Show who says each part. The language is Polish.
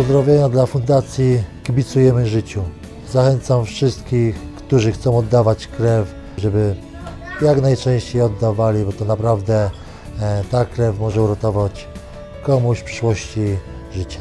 Speaker 1: Pozdrowienia dla Fundacji Kibicujemy Życiu. Zachęcam wszystkich, którzy chcą oddawać krew, żeby jak najczęściej oddawali, bo to naprawdę e, ta krew może uratować komuś w przyszłości życia.